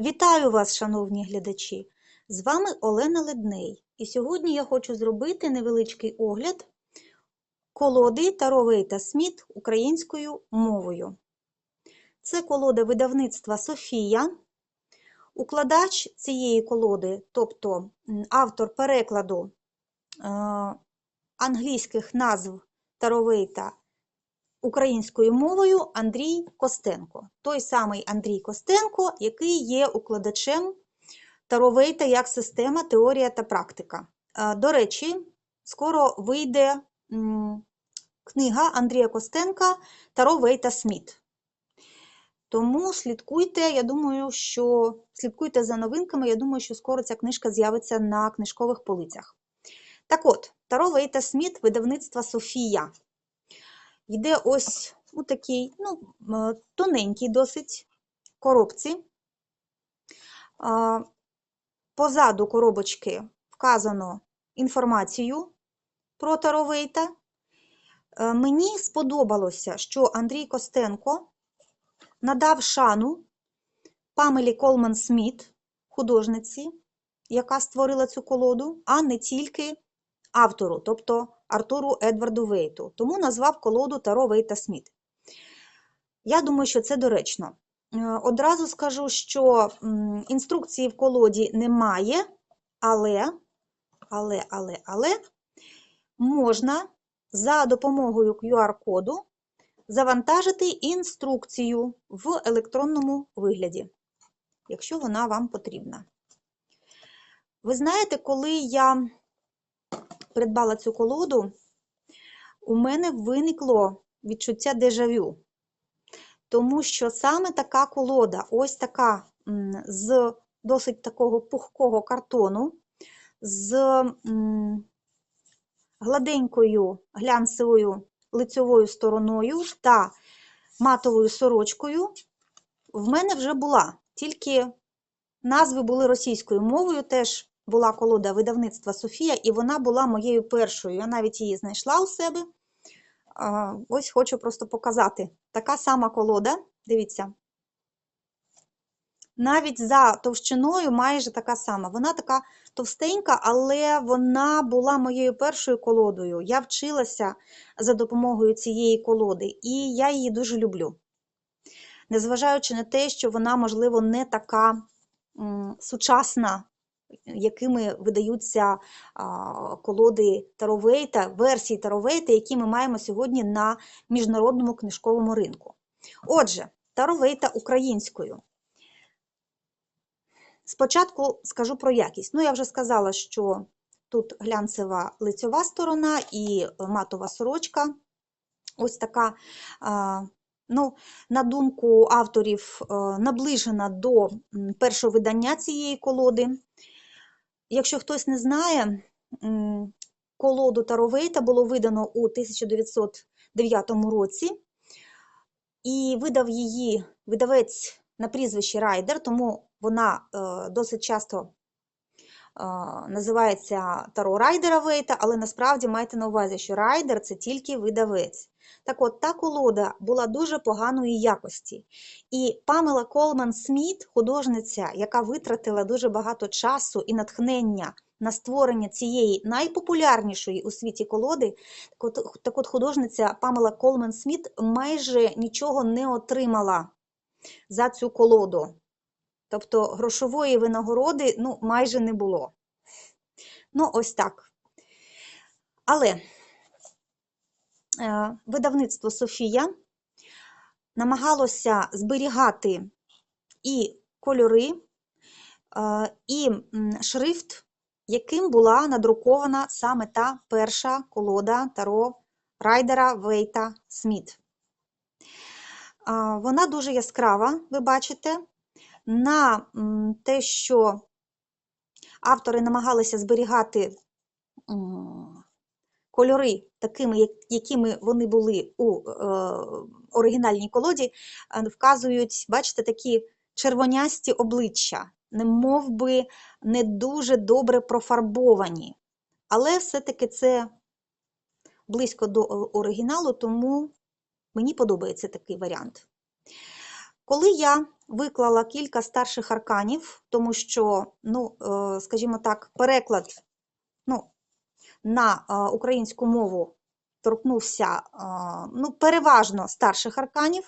Вітаю вас, шановні глядачі! З вами Олена Ледней. І сьогодні я хочу зробити невеличкий огляд колоди Таровей та Сміт українською мовою. Це колода видавництва Софія. Укладач цієї колоди, тобто автор перекладу е, англійських назв Таровейта українською мовою Андрій Костенко. Той самий Андрій Костенко, який є укладачем Таровейта як система, теорія та практика. До речі, скоро вийде книга Андрія Костенка Таровейта Сміт. Тому слідкуйте, я думаю, що слідкуйте за новинками, я думаю, що скоро ця книжка з'явиться на книжкових полицях. Так от, Таро Вейта Сміт, видавництва Софія. Йде ось у такій ну, тоненькій досить коробці. Позаду коробочки вказано інформацію про Таровейта. Мені сподобалося, що Андрій Костенко надав шану Памелі Колман Сміт, художниці, яка створила цю колоду, а не тільки автору, тобто Артуру Едварду Вейту. Тому назвав колоду Таро Вейта Сміт. Я думаю, що це доречно. Е, одразу скажу, що інструкції в колоді немає, але, але, але, але можна за допомогою QR-коду завантажити інструкцію в електронному вигляді, якщо вона вам потрібна. Ви знаєте, коли я придбала цю колоду, у мене виникло відчуття дежавю. Тому що саме така колода, ось така з досить такого пухкого картону, з гладенькою глянцевою лицьовою стороною та матовою сорочкою, в мене вже була. Тільки назви були російською мовою, теж була колода видавництва Софія, і вона була моєю першою. Я навіть її знайшла у себе. Ось хочу просто показати. Така сама колода, дивіться. Навіть за товщиною майже така сама. Вона така товстенька, але вона була моєю першою колодою. Я вчилася за допомогою цієї колоди, і я її дуже люблю. Незважаючи на те, що вона, можливо, не така сучасна якими видаються колоди Таровейта, версії Таровейта, які ми маємо сьогодні на міжнародному книжковому ринку. Отже, Таровейта українською. Спочатку скажу про якість. Ну, я вже сказала, що тут глянцева лицьова сторона і матова сорочка. Ось така, ну, на думку авторів, наближена до першого видання цієї колоди. Якщо хтось не знає, колоду Таровейта було видано у 1909 році, і видав її видавець на прізвище Райдер, тому вона е, досить часто е, називається Таро Райдера Вейта, але насправді майте на увазі, що Райдер це тільки видавець. Так от, та колода була дуже поганої якості. І Памела Колман Сміт, художниця, яка витратила дуже багато часу і натхнення на створення цієї найпопулярнішої у світі колоди, так от, так от художниця Памела Колман Сміт майже нічого не отримала за цю колоду. Тобто грошової винагороди ну, майже не було. Ну, ось так. Але видавництво Софія намагалося зберігати і кольори, е, і шрифт, яким була надрукована саме та перша колода Таро Райдера Вейта Сміт. Е, вона дуже яскрава, ви бачите, на те, що автори намагалися зберігати кольори такими, якими вони були у е, оригінальній колоді, е, вказують, бачите, такі червонясті обличчя, немов би не дуже добре профарбовані. Але все-таки це близько до оригіналу, тому мені подобається такий варіант. Коли я виклала кілька старших арканів, тому що, ну, е, скажімо так, переклад ну, на українську мову торкнувся ну, переважно старших арканів,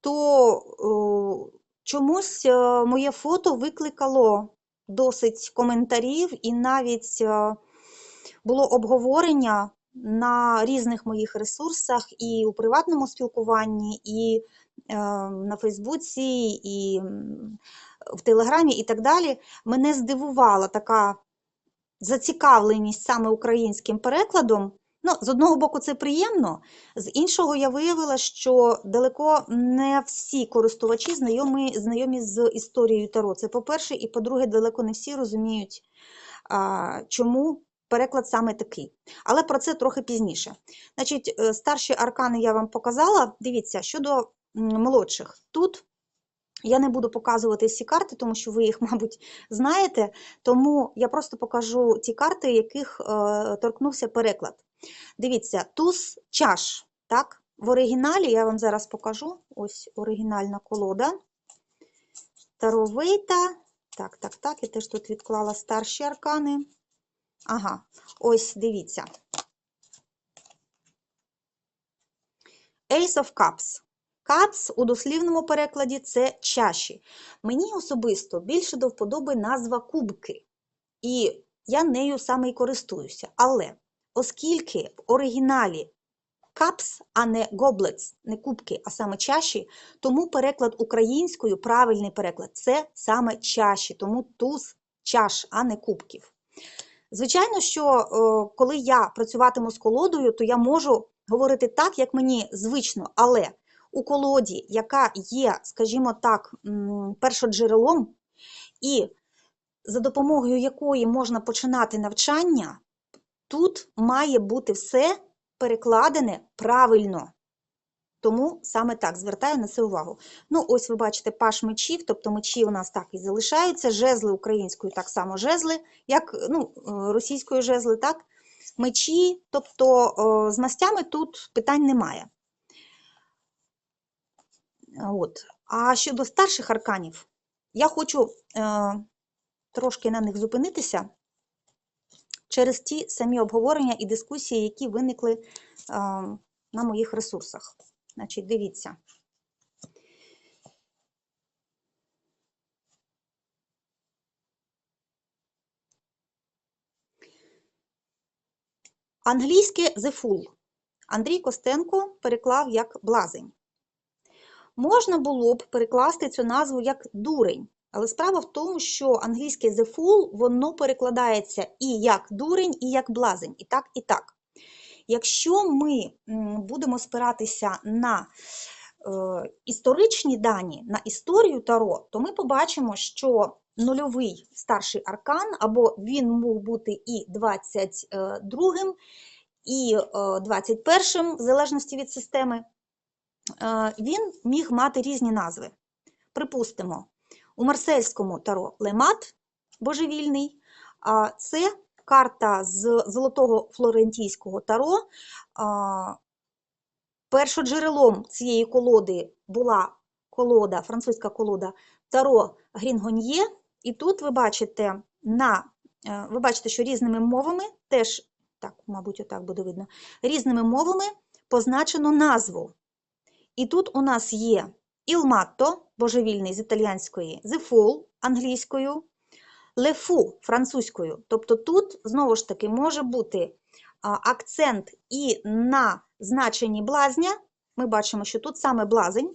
то чомусь е, моє фото викликало досить коментарів і навіть е, було обговорення на різних моїх ресурсах і у приватному спілкуванні, і е, на Фейсбуці, і в Телеграмі, і так далі. Мене здивувала така зацікавленість саме українським перекладом. Ну, з одного боку, це приємно, з іншого, я виявила, що далеко не всі користувачі знайомі, знайомі з історією Таро. Це по-перше, і по-друге, далеко не всі розуміють, а, чому переклад саме такий. Але про це трохи пізніше. Значить, е, старші аркани я вам показала. Дивіться, щодо молодших. Тут я не буду показувати всі карти, тому що ви їх, мабуть, знаєте. Тому я просто покажу ті карти, яких е, торкнувся переклад. Дивіться, туз чаш. Так? В оригіналі я вам зараз покажу. Ось оригінальна колода. Таровейта. Так, так, так, я теж тут відклала старші аркани. Ага, ось дивіться. Ace of Cups. Cups у дослівному перекладі це чаші. Мені особисто більше до вподоби назва кубки. І я нею саме і користуюся. Але оскільки в оригіналі cups, а не goblets, не кубки, а саме чаші, тому переклад українською, правильний переклад це саме чаші, тому туз чаш, а не кубків. Звичайно, що е, коли я працюватиму з колодою, то я можу говорити так, як мені звично, але у колоді, яка є, скажімо так, першоджерелом, і за допомогою якої можна починати навчання, тут має бути все перекладене правильно. Тому саме так звертаю на це увагу. Ну, ось ви бачите паш мечів, тобто мечі у нас так і залишаються, жезли українською так само жезли, як ну, російською жезли, так? Мечі, тобто з мастями тут питань немає. От. А щодо старших арканів, я хочу е, трошки на них зупинитися через ті самі обговорення і дискусії, які виникли е, на моїх ресурсах. Значить, дивіться. Англійське The Fool. Андрій Костенко переклав як блазень. Можна було б перекласти цю назву як дурень, але справа в тому, що англійське The Fool, воно перекладається і як дурень, і як блазень, і так, і так. Якщо ми будемо спиратися на е, історичні дані, на історію Таро, то ми побачимо, що нульовий старший аркан, або він мог бути і 22-м, і е, 21-м, в залежності від системи, е, він міг мати різні назви. Припустимо, у марсельському таро лемат божевільний, а це карта з золотого флорентійського таро. Першоджерелом цієї колоди була колода, французька колода Таро Грінгоньє. І тут ви бачите, на, е, ви бачите, що різними мовами, теж, так, мабуть, отак буде видно, різними мовами позначено назву. І тут у нас є Ілматто, божевільний з італіянської, The англійською, лефу французькою. Тобто тут, знову ж таки, може бути акцент і на значенні блазня. Ми бачимо, що тут саме блазень,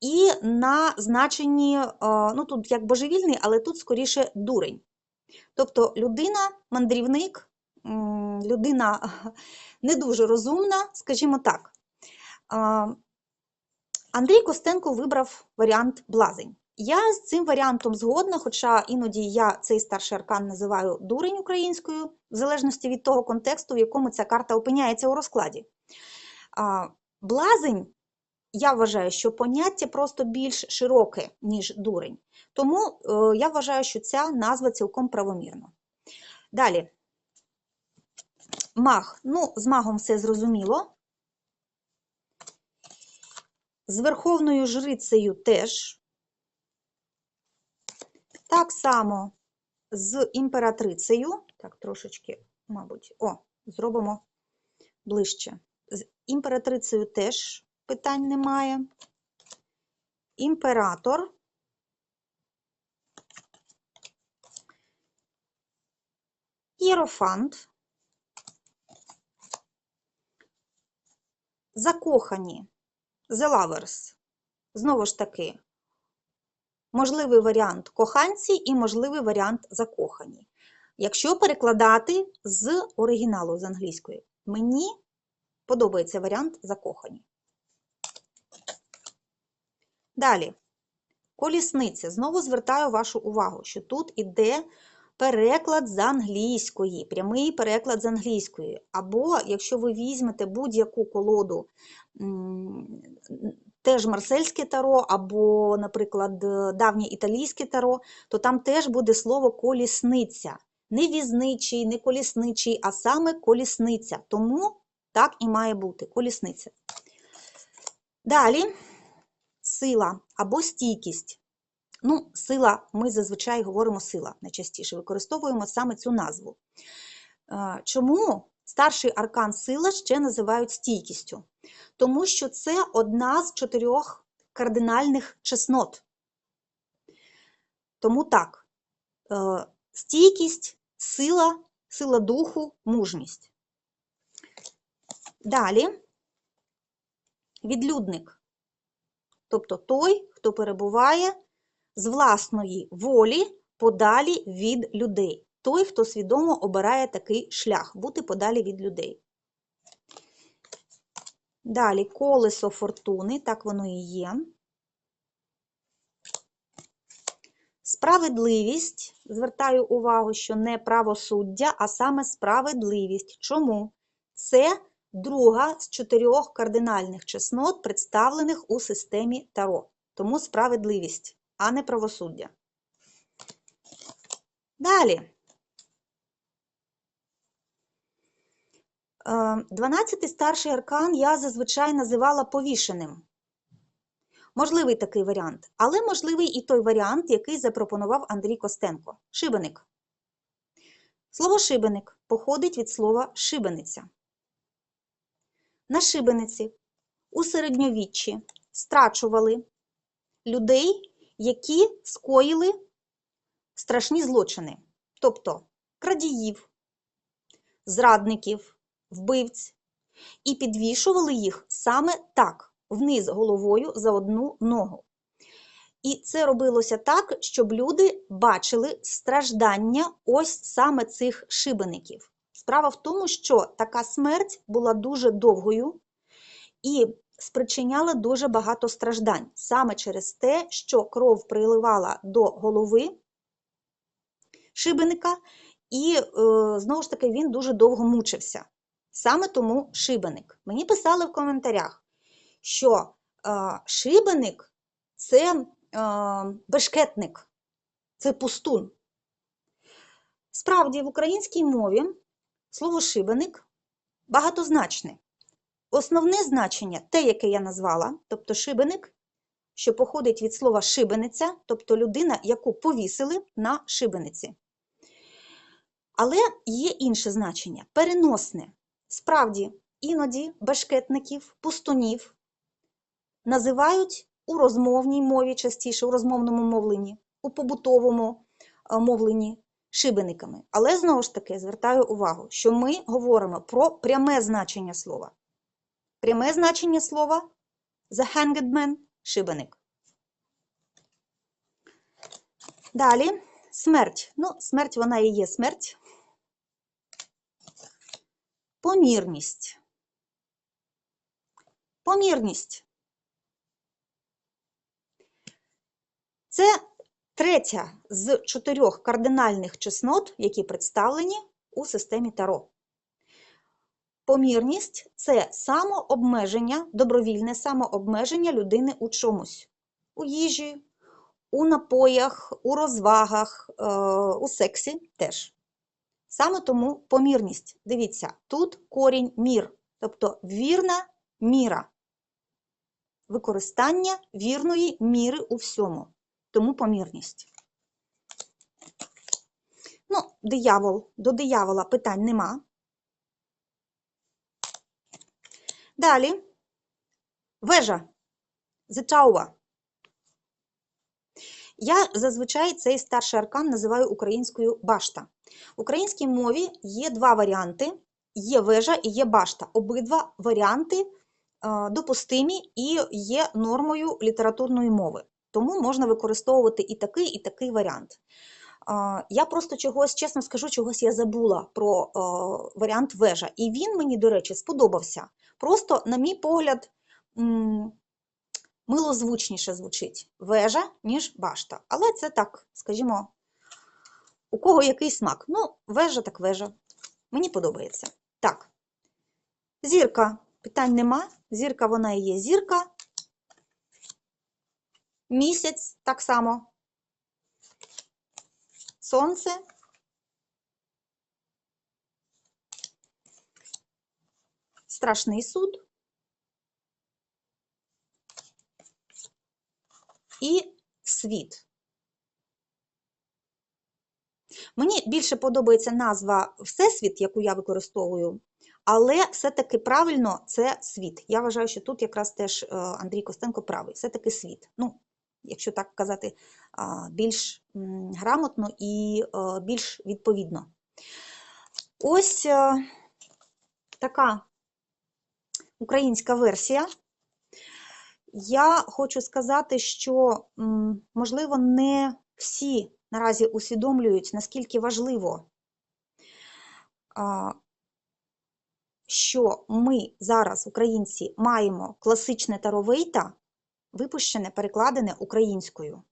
і на значенні, ну тут як божевільний, але тут скоріше дурень. Тобто людина, мандрівник, людина не дуже розумна, скажімо так. Андрій Костенко вибрав варіант блазень. Я з цим варіантом згодна, хоча іноді я цей старший аркан називаю дурень українською, в залежності від того контексту, в якому ця карта опиняється у розкладі. Блазень, я вважаю, що поняття просто більш широке, ніж дурень. Тому е, я вважаю, що ця назва цілком правомірна. Далі. Маг. Ну, з магом все зрозуміло. З верховною жрицею теж Так само з імператрицею, так, трошечки, мабуть, о, зробимо ближче. З імператрицею теж питань немає. Імператор. Єрофант. Закохані. The lovers. Знову ж таки, можливий варіант коханці і можливий варіант закохані. Якщо перекладати з оригіналу з англійської, мені подобається варіант закохані. Далі, колісниця. Знову звертаю вашу увагу, що тут іде переклад з англійської, прямий переклад з англійської. Або, якщо ви візьмете будь-яку колоду, теж марсельське таро, або, наприклад, давнє італійське таро, то там теж буде слово колісниця. Не візничий, не колісничий, а саме колісниця. Тому так і має бути колісниця. Далі сила або стійкість. Ну, сила, ми зазвичай говоримо сила найчастіше, використовуємо саме цю назву. Е, Чому старший аркан сила ще називають стійкістю? Тому що це одна з чотирьох кардинальних чеснот. Тому так, е, стійкість, сила, сила духу, мужність. Далі відлюдник, тобто той, хто перебуває з власної волі подалі від людей. Той, хто свідомо обирає такий шлях, бути подалі від людей. Далі колесо фортуни, так воно і є. Справедливість. Звертаю увагу, що не правосуддя, а саме справедливість. Чому? Це друга з чотирьох кардинальних чеснот, представлених у системі Таро. Тому справедливість, а не правосуддя. Далі. 12-й старший аркан я зазвичай називала повішеним. Можливий такий варіант, але можливий і той варіант, який запропонував Андрій Костенко шибеник. Слово шибеник походить від слова шибениця. На шибениці у середньовіччі страчували людей, які скоїли страшні злочини, тобто крадіїв, зрадників, вбивць, і підвішували їх саме так вниз головою за одну ногу. І це робилося так, щоб люди бачили страждання ось саме цих шибеників. Справа в тому, що така смерть була дуже довгою і спричиняла дуже багато страждань саме через те, що кров приливала до голови шибеника, і, е, знову ж таки, він дуже довго мучився. Саме тому шибеник. Мені писали в коментарях що е, шибеник це е, бешкетник, це пустун. Справді, в українській мові слово шибеник багатозначне. Основне значення те, яке я назвала, тобто шибеник, що походить від слова шибениця, тобто людина, яку повісили на шибениці. Але є інше значення переносне. Справді, іноді бешкетників, пустунів називають у розмовній мові частіше, у розмовному мовленні, у побутовому е, мовленні шибениками. Але знову ж таки звертаю увагу, що ми говоримо про пряме значення слова. Пряме значення слова the hanged man – шибеник. Далі смерть. Ну, смерть вона і є смерть. Помірність. Помірність. Це третя з чотирьох кардинальних чеснот, які представлені у системі Таро. Помірність це самообмеження, добровільне самообмеження людини у чомусь, у їжі, у напоях, у розвагах, е, у сексі теж. Саме тому помірність. Дивіться, тут корінь мір, тобто вірна міра, використання вірної міри у всьому тому помірність. Ну, диявол, до диявола питань нема. Далі. Вежа. The Tower. Я зазвичай цей старший аркан називаю українською башта. В українській мові є два варіанти: є вежа і є башта. Обидва варіанти е, допустимі і є нормою літературної мови. Тому можна використовувати і такий, і такий варіант. Я просто чогось, чесно скажу, чогось я забула про варіант вежа. І він мені, до речі, сподобався. Просто, на мій погляд, милозвучніше звучить вежа, ніж башта. Але це так, скажімо, у кого який смак. Ну, вежа так вежа. Мені подобається. Так. Зірка. Питань нема. Зірка вона і є зірка. Місяць так само. Сонце. Страшний суд. І світ. Мені більше подобається назва Всесвіт, яку я використовую, але все-таки правильно це світ. Я вважаю, що тут якраз теж е, Андрій Костенко правий. Все-таки світ. Ну, якщо так казати, більш грамотно і е, більш відповідно. Ось е, така українська версія. Я хочу сказати, що, можливо, не всі наразі усвідомлюють, наскільки важливо, що ми зараз, українці, маємо класичне таро Вейта, випущене, перекладене українською.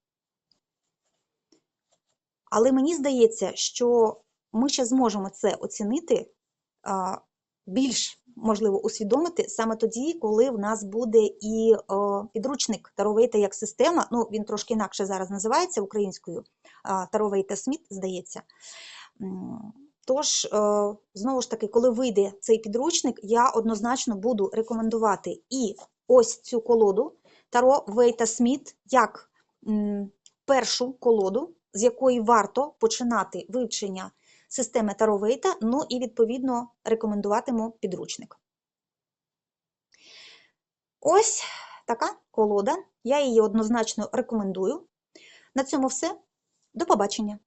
Але мені здається, що ми ще зможемо це оцінити, більш можливо усвідомити саме тоді, коли в нас буде і підручник Таровейта як система. Ну, він трошки інакше зараз називається українською Таровейта Сміт, здається. Тож, знову ж таки, коли вийде цей підручник, я однозначно буду рекомендувати і ось цю колоду Таро Вейта Сміт як першу колоду, з якої варто починати вивчення системи Таро Вейта, ну і відповідно рекомендуватиму підручник. Ось така колода. Я її однозначно рекомендую. На цьому все. До побачення!